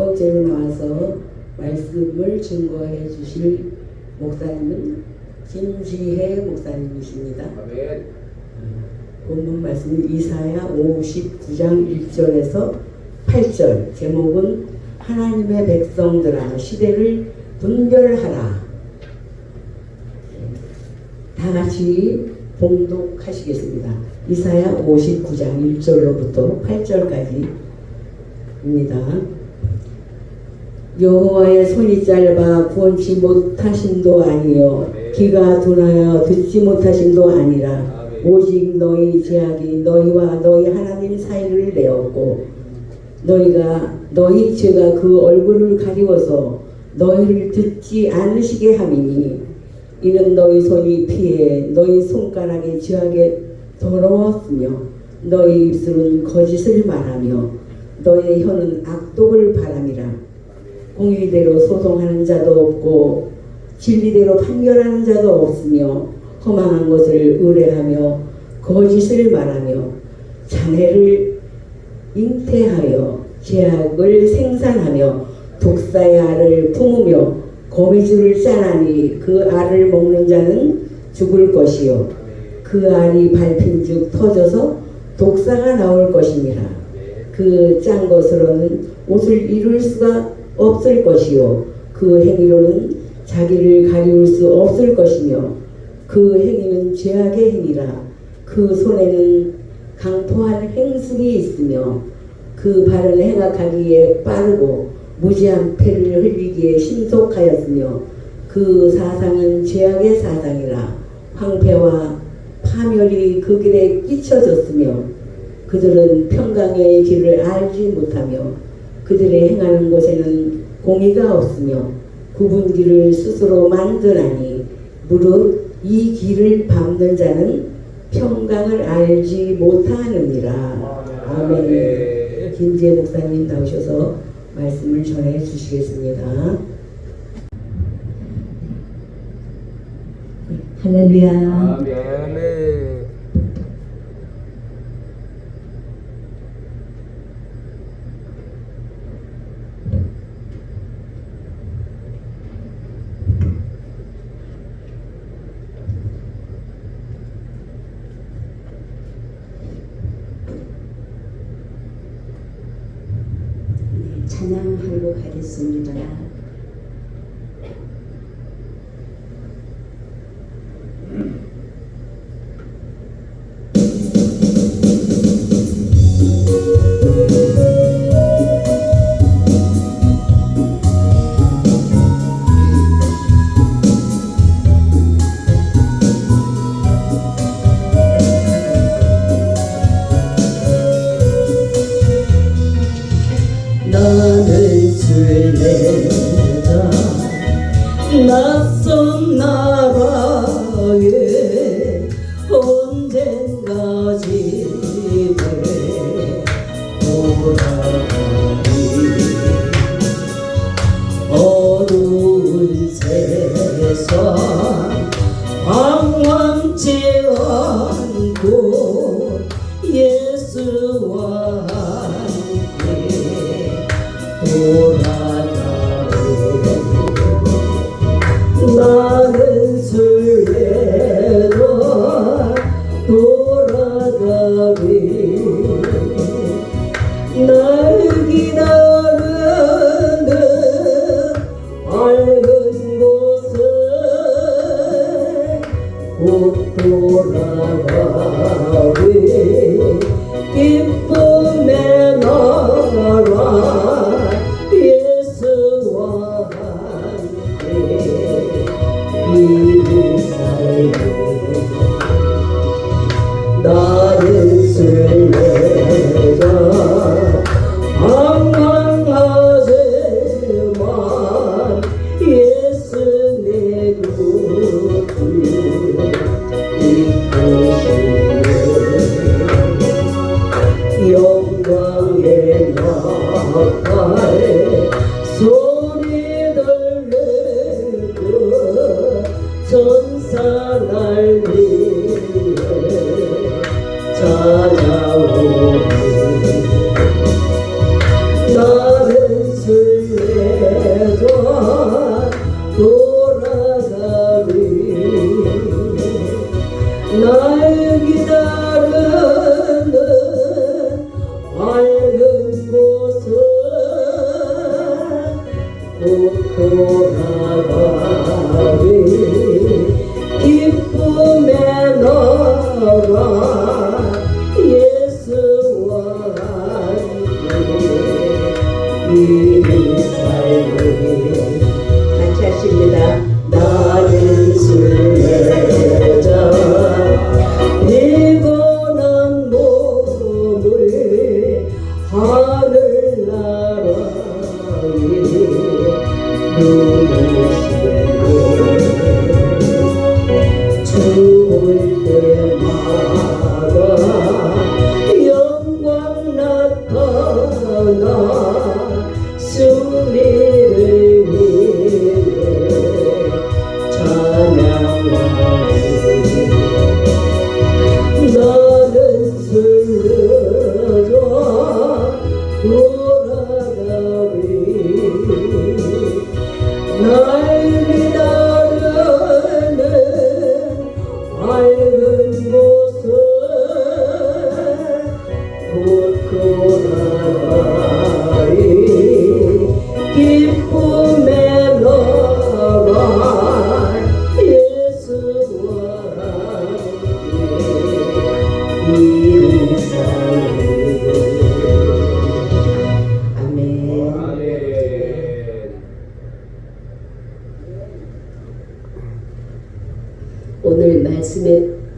번째로 나와서 말씀을 증거해 주실 목사님은 김지혜 목사님이십니다. 아멘. 본문 말씀 이사야 59장 1절에서 8절 제목은 하나님의 백성들아 시대를 분별하라 다 같이 봉독하시겠습니다. 이사야 59장 1절로부터 8절까지입니다. 여호와의 손이 짧아 구원치 못하심도 아니요. 귀가 둔하여 듣지 못하심도 아니라 오직 너희 제약이 너희와 너희 하나님 사이를 내었고 너희가 너희 죄가 그 얼굴을 가리워서 너희를 듣지 않으시게 함이니 이는 너희 손이 피해 너희 손가락이 죄악에 더러웠으며 너희 입술은 거짓을 말하며 너희 혀는 악독을 바람이라 공의대로 소송하는 자도 없고 진리대로 판결하는 자도 없으며 허망한 것을 의뢰하며 거짓을 말하며 자네를 잉태하여 제약을 생산하며 독사의 알을 품으며 거미줄을 짜나니 그 알을 먹는 자는 죽을 것이요. 그 알이 밟힌즉 터져서 독사가 나올 것이니라 그 짠 것으로는 옷을 이룰 수가 없을 것이요. 그 행위로는 자기를 가리울 수 없을 것이며 그 행위는 죄악의 행위라. 그 손에는 강포할 행술이 있으며 그 발은 행악하기에 빠르고 무지한 패를 흘리기에 신속하였으며 그 사상은 죄악의 사상이라. 황폐와 파멸이 그 길에 끼쳐졌으며 그들은 평강의 길을 알지 못하며 그들의 행하는 곳에는 공의가 없으며 굽은 길을 스스로 만드나니 무릇 이 길을 밟는 자는 평강을 알지 못하느니라. 아멘. 김지혜 목사님 나오셔서 말씀을 전해 주시겠습니다. 할렐루야. 아멘.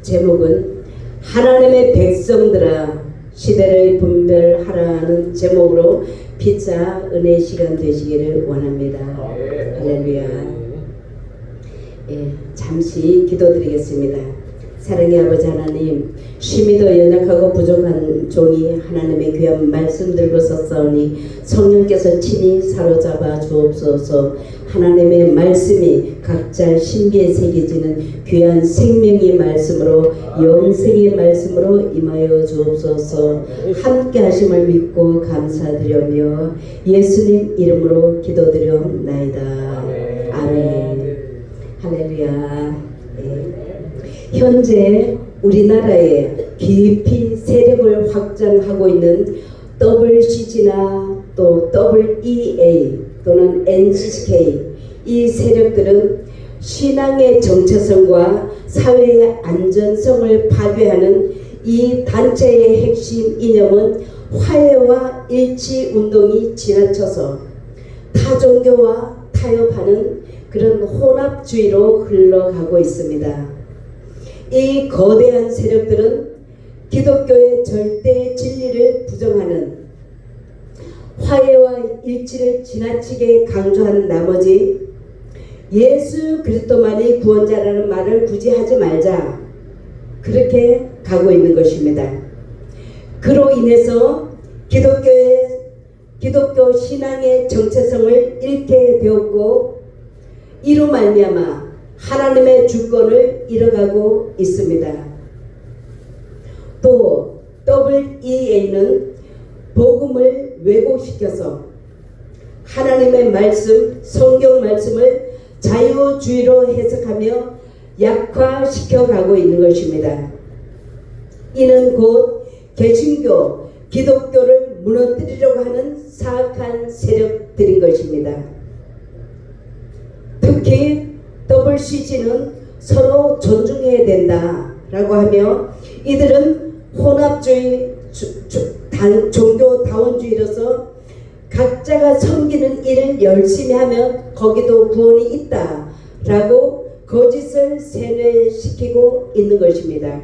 제목은 하나님의 백성들아 시대를 분별하라는 제목으로 피자 은혜 시간 되시기를 원합니다. 할렐루야. 예, 잠시 기도드리겠습니다. 사랑의 아버지 하나님, 쉼이 더 연약하고 부족한 종이 하나님의 귀한 말씀 들고 섰사오니 성령께서 친히 사로잡아 주옵소서 하나님의 말씀이 각자 신비에 새겨지는 귀한 생명의 말씀으로 영생의 말씀으로 임하여 주옵소서 함께 하심을 믿고 감사드려며 예수님 이름으로 기도드려옵나이다. 아멘. 할렐루야. 예. 현재 우리나라에 깊이 세력을 확장하고 있는 WCG나 또 WEA 또는 NCK 이 세력들은 신앙의 정체성과 사회의 안전성을 파괴하는 이 단체의 핵심 이념은 화해와 일치 운동이 지나쳐서 타종교와 타협하는 그런 혼합주의로 흘러가고 있습니다. 이 거대한 세력들은 기독교의 절대 진리를 부정하는 화해와 일치를 지나치게 강조한 나머지 예수 그리스도만이 구원자라는 말을 굳이 하지 말자 그렇게 가고 있는 것입니다. 그로 인해서 기독교의 기독교 신앙의 정체성을 잃게 되었고 이로 말미암아 하나님의 주권을 잃어가고 있습니다. 또 WEA는 복음을 왜곡시켜서 하나님의 말씀, 성경 말씀을 자유주의로 해석하며 약화시켜 가고 있는 것입니다. 이는 곧 개신교, 기독교를 무너뜨리려고 하는 사악한 세력들인 것입니다. 특히 WCG는 서로 존중해야 된다라고 하며 이들은 혼합주의 주- 주- 단- 종교 다원주의로서 각자가 섬기는 일을 열심히 하면 거기도 구원이 있다라고 거짓을 세뇌시키고 있는 것입니다.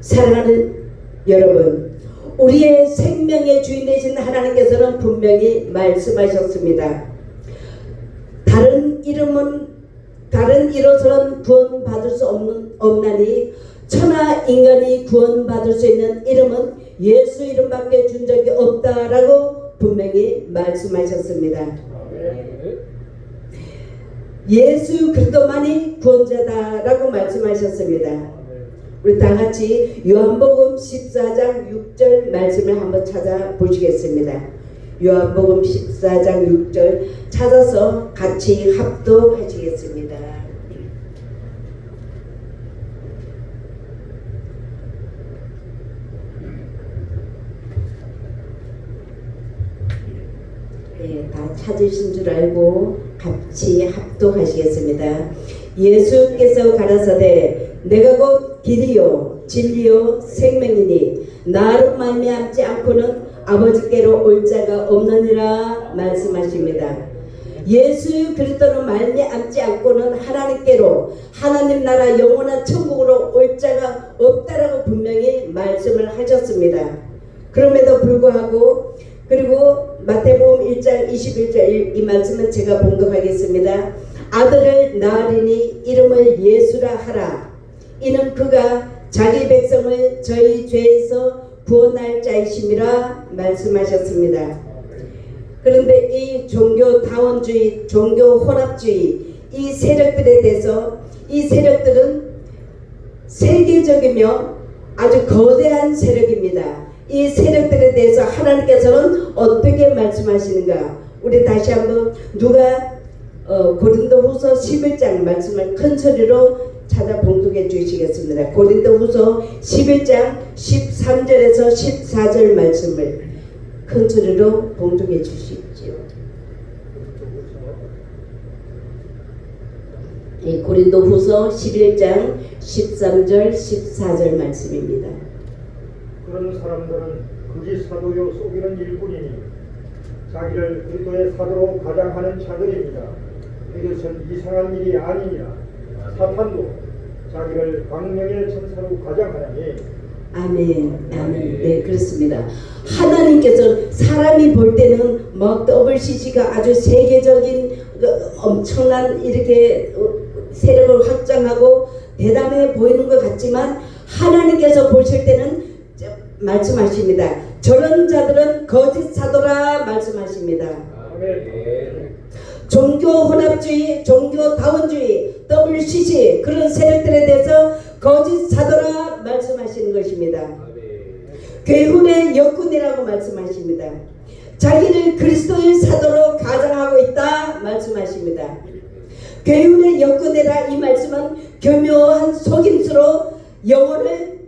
사랑하는 여러분, 우리의 생명의 주인 되신 하나님께서는 분명히 말씀하셨습니다. 다른 이름은 다른 이로서는 구원 받을 수 없는 없나니 천하 인간이 구원 받을 수 있는 이름은 예수 이름밖에 준 적이 없다라고 분명히 말씀하셨습니다. 예수 그리스도만이 구원자다라고 말씀하셨습니다. 우리 다 같이 요한복음 14장 6절 말씀을 한번 찾아보시겠습니다. 요한복음 14장 6절 찾아서 같이 합독하시겠습니다. 예, 다 찾으신 줄 알고 같이 합독하시겠습니다. 예수께서 가라사대 내가 곧 길이요 진리요 생명이니 나로 말미암지 않고는 아버지께로 올 자가 없느니라 말씀하십니다. 예수 그리스도로 말미암지 않고는 하나님께로 하나님 나라 영원한 천국으로 올 자가 없다라고 분명히 말씀을 하셨습니다. 그럼에도 불구하고 그리고 마태복음 1장 21절 이 말씀은 제가 봉독하겠습니다. 아들을 낳으리니 이름을 예수라 하라. 이는 그가 자기 백성을 저희 죄에서 구원할 자이심이라 말씀하셨습니다. 그런데 이 종교 다원주의, 종교 혼합주의 이 세력들에 대해서 이 세력들은 세계적이며 아주 거대한 세력입니다. 이 세력들에 대해서 하나님께서는 어떻게 말씀하시는가? 우리 다시 한번 누가 어, 고린도 후서 11장 말씀을 큰 소리로 찾아 봉독해 주시겠습니다. 고린도후서 11장 13절에서 14절 말씀을 큰 소리로 봉독해 주십시오. 이 고린도후서 11장 13절 14절 말씀입니다. 그런 사람들은 그지 사도요 속이는 일꾼이니 자기를 그리스도의 사도로 가장하는 자들입니다. 이것은 이상한 일이 아니니라. 사탄도 자기를 광명의 천사로 가장하나니 아멘, 아멘. 네, 그렇습니다. 하나님께서 사람이 볼 때는 뭐 WCC가 아주 세계적인 그 엄청난 이렇게 어, 세력을 확장하고 대단해 보이는 것 같지만 하나님께서 보실 때는 저- 말씀하십니다. 저런 자들은 거짓 사도라 말씀하십니다. 아멘. 종교 혼합주의, 종교 다원주의, WCC 그런 세력들에 대해서 거짓 사도라 말씀하시는 것입니다. 괴훈의 역군이라고 말씀하십니다. 자기를 그리스도의 사도로 가장하고 있다 말씀하십니다. 괴훈의 역군이라 이 말씀은 교묘한 속임수로 영혼을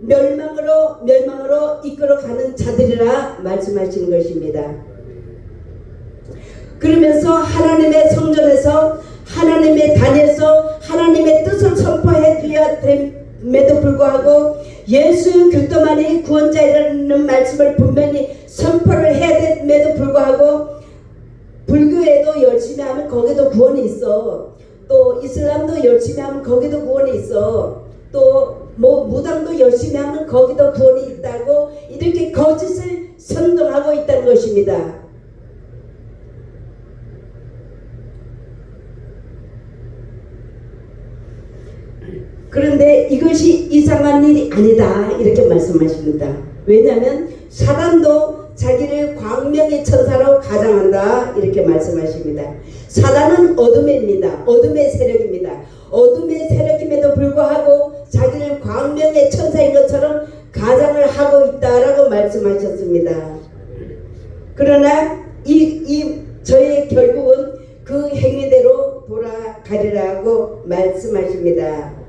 멸망으로 멸망으로 이끌어가는 자들이라 말씀하시는 것입니다. 그러면서 하나님의 성전에서 하나님의 단에서 하나님의 뜻을 선포해 드려야 됨에도 불구하고 예수 그리스도만이 구원자라는 말씀을 분명히 선포를 해야 됨에도 불구하고 불교에도 열심히 하면 거기도 구원이 있어. 또 이슬람도 열심히 하면 거기도 구원이 있어. 또 뭐 무당도 열심히 하면 거기도 구원이 있다고 이렇게 거짓을 선동하고 있다는 것입니다. 그런데 이것이 이상한 일이 아니다 이렇게 말씀하십니다. 왜냐하면 사단도 자기를 광명의 천사로 가장한다 이렇게 말씀하십니다. 사단은 어둠입니다. 어둠의 세력입니다. 어둠의 세력임에도 불구하고 자기를 광명의 천사인 것처럼 가장을 하고 있다라고 말씀하셨습니다. 그러나 이, 이 저의 결국은 그 행위대로 돌아가리라고 말씀하십니다.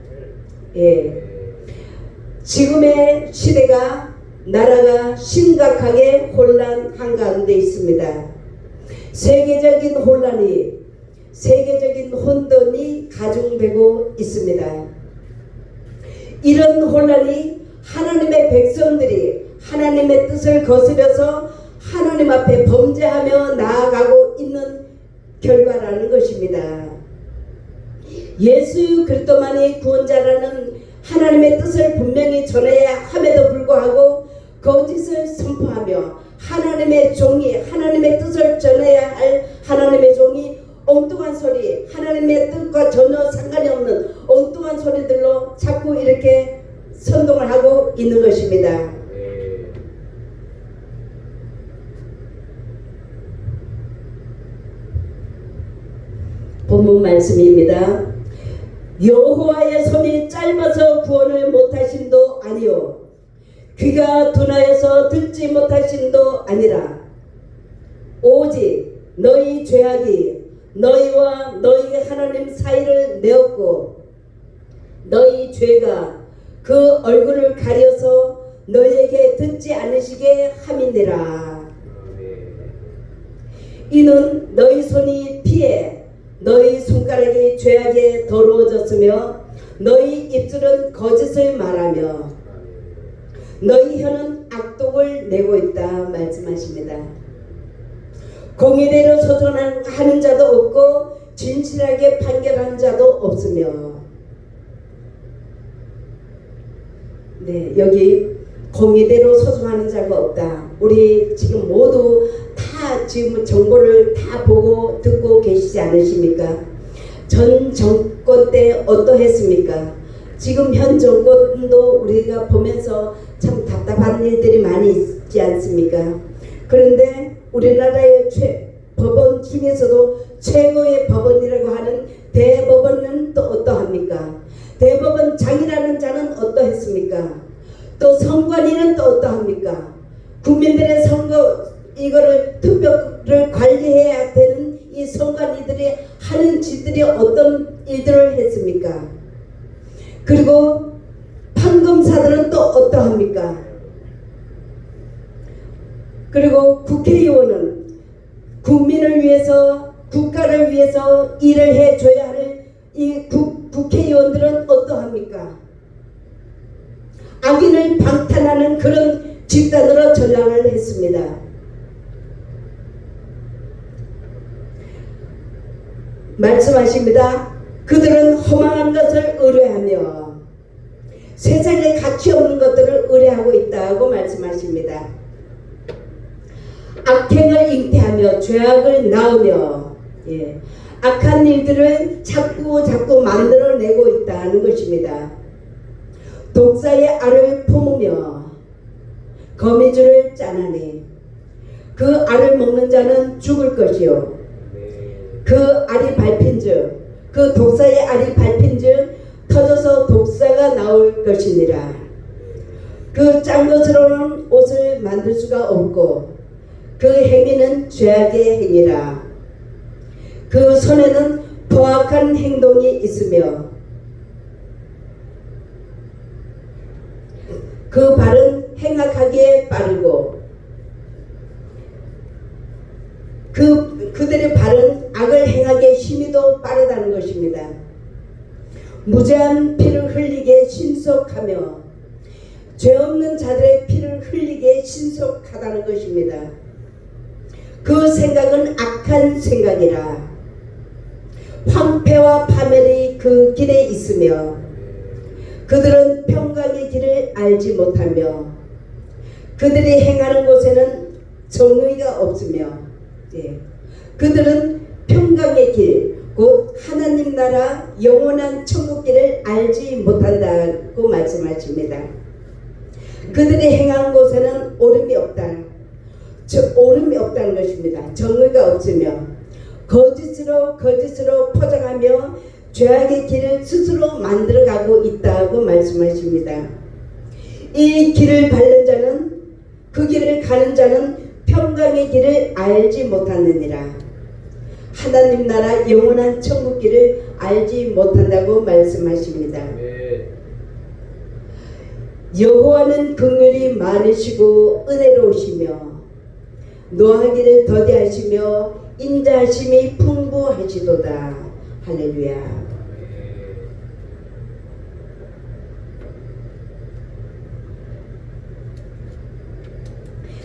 예. 지금의 시대가 나라가 심각하게 혼란 한 가운데 있습니다. 세계적인 혼란이 세계적인 혼돈이 가중되고 있습니다. 이런 혼란이 하나님의 백성들이 하나님의 뜻을 거스려서 하나님 앞에 범죄하며 나아가고 있는 결과라는 것입니다. 예수 그리스도만이 구원자라는 하나님의 뜻을 분명히 전해야 함에도 불구하고 거짓을 선포하며 하나님의 종이 하나님의 뜻을 전해야 할 하나님의 종이 엉뚱한 소리 하나님의 뜻과 전혀 상관이 없는 엉뚱한 소리들로 자꾸 이렇게 선동을 하고 있는 것입니다. 본문 말씀입니다. 여호와의 손이 짧아서 구원을 못하심도 아니요 귀가 둔하여서 듣지 못하심도 아니라 오직 너희 죄악이 너희와 너희 하나님 사이를 내었고 너희 죄가 그 얼굴을 가려서 너희에게 듣지 않으시게 함 이는 너희 손이 피해 너희 손가락이 죄악에 더러워졌으며 너희 입술은 거짓을 말하며 너희 혀는 악독을 내고 있다 말씀하십니다. 공의대로 소전하는 자도 없고 진실하게 판결하는 자도 없으며 네 여기 공의대로 소송하는 자가 없다. 우리 지금 모두 다 지금 정보를 다 보고 듣고 계시지 않으십니까? 전 정권 때 어떠했습니까? 지금 현 정권도 우리가 보면서 참 답답한 일들이 많이 있지 않습니까? 그런데 우리나라의 최, 법원 중에서도 최고의 법원이라고 하는 대법원은 또 어떠합니까? 대법원 장이라는 자는 어떠했습니까? 또 선관위는 또 어떠합니까? 국민들의 선거 이거를 투표를 관리해야 되는 이 선관위들이 하는 짓들이 어떤 일들을 했습니까? 그리고 판검사들은 또 어떠합니까? 그리고 국회의원은 국민을 위해서 국가를 위해서 일을 해줘야 하는 이 국, 국회의원들은 어떠합니까? 악인을 방탄하는 그런 집단으로 전락을 했습니다. 말씀하십니다. 그들은 허망한 것을 의뢰하며 세상에 가치 없는 것들을 의뢰하고 있다고 말씀하십니다. 악행을 잉태하며 죄악을 낳으며 예, 악한 일들을 자꾸 자꾸 만들어내고 있다는 것입니다. 독사의 알을 품으며 거미줄을 짜나니 그 알을 먹는 자는 죽을 것이요 그 알이 밟힌즉 그 독사의 알이 밟힌즉 터져서 독사가 나올 것이니라. 그 짠 것으로는 옷을 만들 수가 없고 그 행위는 죄악의 행위라. 그 손에는 포악한 행동이 있으며 그 발은 행악하기에 빠르고 것입니다. 무죄한 피를 흘리게 신속하며 죄 없는 자들의 피를 흘리게 신속하다는 것입니다. 그 생각은 악한 생각이라 황폐와 파멸이 그 길에 있으며 그들은 평강의 길을 알지 못하며 그들이 행하는 곳에는 정의가 없으며 예. 그들은 평강의 길, 곧 하 나라 영원한 천국 길을 알지 못한다고 말씀하십니다. 그들이 행한 곳에는 오름이 없다. 즉 오름이 없다는 것입니다. 정의가 없으며 거짓으로 거짓으로 포장하며 죄악의 길을 스스로 만들어가고 있다고 말씀하십니다. 이 길을 밟는 자는 그 길을 가는 자는 평강의 길을 알지 못하느니라. 하나님 나라 영원한 천국 길을 알지 못한다고 말씀하십니다. 여호와는 긍휼이 많으시고 은혜로우시며 노하기를 더디하시며 인자하심이 풍부하시도다. 할렐루야.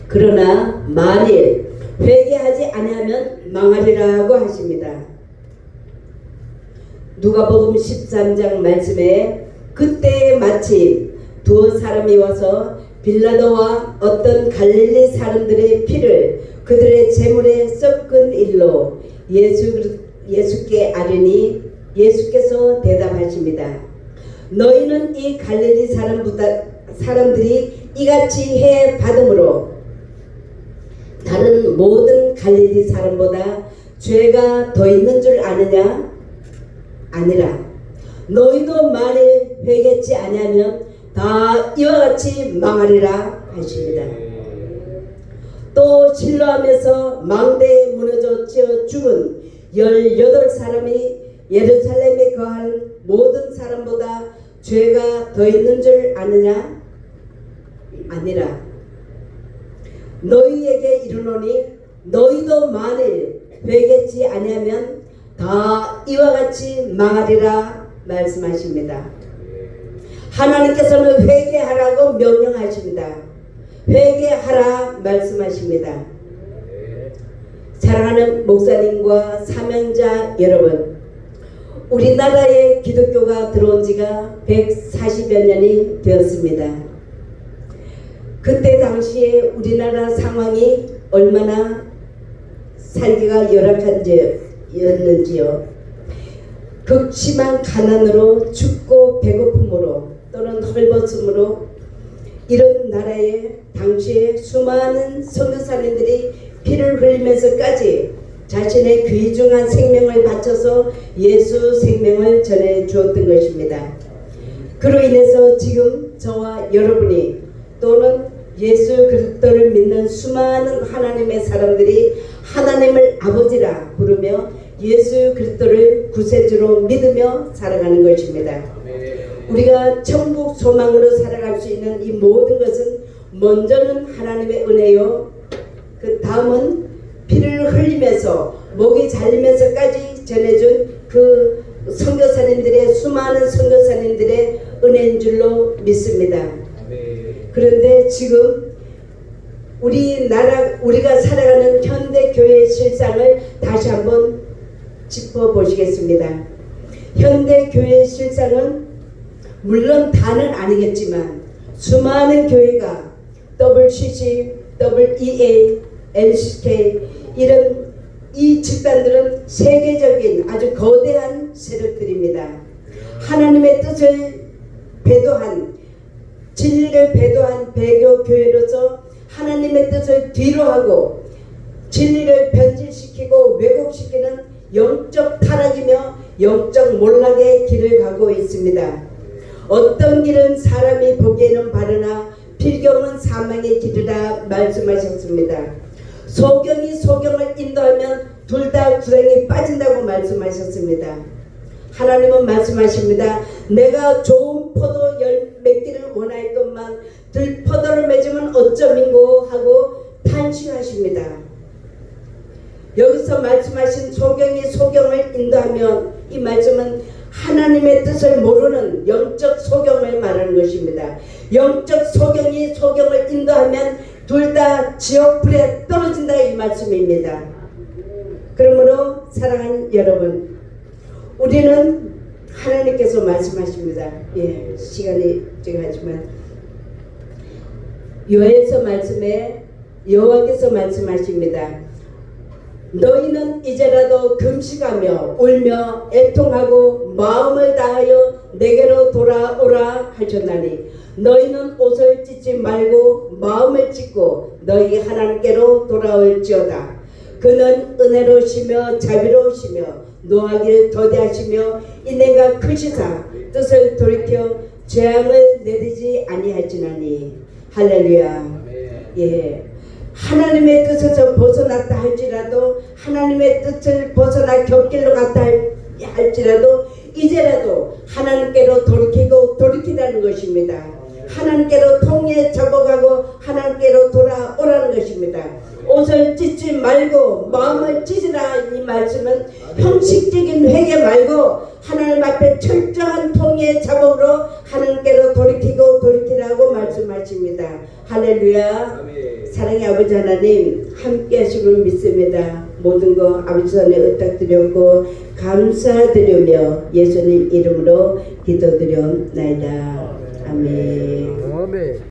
그러나 만일 회개하지 아니하면 망하리라고 하십니다. 누가복음 13장 말씀에 그때 마침 두 사람이 와서 빌라도와 어떤 갈릴리 사람들의 피를 그들의 재물에 섞은 일로 예수 예수께 아뢰니 예수께서 대답하십니다. 너희는 이 갈릴리 사람보다 사람들이 이같이 해 받음으로 다른 모든 갈릴리 사람보다 죄가 더 있는 줄 아느냐? 아니라 너희도 만일 회개치 아니하면 다 이와 같이 망하리라 하십니다. 또 신로하면서 망대에 무너져 찌어 죽은 열여덟 사람이 예루살렘에 거한 모든 사람보다 죄가 더 있는 줄 아느냐? 아니라 너희에게 이르노니 너희도 만일 회개치 아니하면 다 이와 같이 망하리라 말씀하십니다. 하나님께서는 회개하라고 명령하십니다. 회개하라 말씀하십니다. 사랑하는 목사님과 사명자 여러분, 우리나라에 기독교가 들어온 지가 140여 년이 되었습니다. 그때 당시에 우리나라 상황이 얼마나 살기가 열악한지였는지요. 극심한 가난으로 춥고 배고픔으로 또는 헐벗음으로 이런 나라에 당시에 수많은 선교사님들이 피를 흘리면서까지 자신의 귀중한 생명을 바쳐서 예수 생명을 전해 주었던 것입니다. 그로 인해서 지금 저와 여러분이 또는 예수 그리스도를 믿는 수많은 하나님의 사람들이 하나님을 아버지라 부르며 예수 그리스도를 구세주로 믿으며 살아가는 것입니다. 우리가 천국 소망으로 살아갈 수 있는 이 모든 것은 먼저는 하나님의 은혜요. 그 다음은 피를 흘리면서 목이 잘리면서까지 전해준 그 선교사님들의 수많은 선교사님들의 은혜인 줄로 믿습니다. 그런데 지금 우리나라 우리가 살아가는 현대 교회의 실상을 다시 한번 짚어 보시겠습니다. 현대 교회의 실상은 물론 다는 아니겠지만 수많은 교회가 WCC, WEA, NCK 이런 이 집단들은 세계적인 아주 거대한 세력들입니다. 하나님의 뜻을 배도한 진리를 배도한 배교 교회로서 하나님의 뜻을 뒤로하고 진리를 변질시키고 왜곡시키는 영적 타락이며 영적 몰락의 길을 가고 있습니다. 어떤 길은 사람이 보기에는 바르나 필경은 사망의 길이라 말씀하셨습니다. 소경이 소경을 인도하면 둘다 구덩이 빠진다고 말씀하셨습니다. 하나님은 말씀하십니다. 내가 좋은 포도 열 맺기를 원하였건만 들 포도를 맺으면 어쩌민고 하고 탄식하십니다. 여기서 말씀하신 소경이 소경을 인도하면 이 말씀은 하나님의 뜻을 모르는 영적 소경을 말하는 것입니다. 영적 소경이 소경을 인도하면 둘 다 지옥불에 떨어진다 이 말씀입니다. 그러므로 사랑하는 여러분, 우리는 하나님께서 말씀하십니다. 예, 시간이 제가 하지만 요엘서 말씀에 여호와께서 말씀하십니다. 너희는 이제라도 금식하며 울며 애통하고 마음을 다하여 내게로 돌아오라 하셨나니 너희는 옷을 찢지 말고 마음을 찢고 너희 하나님께로 돌아올지어다 그는 은혜로우시며 자비로우시며 노하기를 더디하시며 인내가 크시사 뜻을 돌이켜 재앙을 내리지 아니하시나니 할렐루야 예. 하나님의 뜻에서 벗어났다 할지라도 하나님의 뜻을 벗어나 곁길로 갔다 할- 할지라도 이제라도 하나님께로 돌이키고 돌이키라는 것입니다. 하나님께로 통해 접어가고 하나님께로 돌아오라는 것입니다. 옷을 찢지 말고 마음을 찢으라 이 말씀은 형식적인 회개 말고 하나님 앞에 철저한 통해 작업으로 하나님께로 돌이키고 돌이키라고 말씀하십니다. 할렐루야. 사랑의 아버지 하나님 함께 하심을 믿습니다. 모든 거 아버지 손에 의탁드렸고 감사드리며 예수님 이름으로 기도드렸나이다. 아멘. 아멘.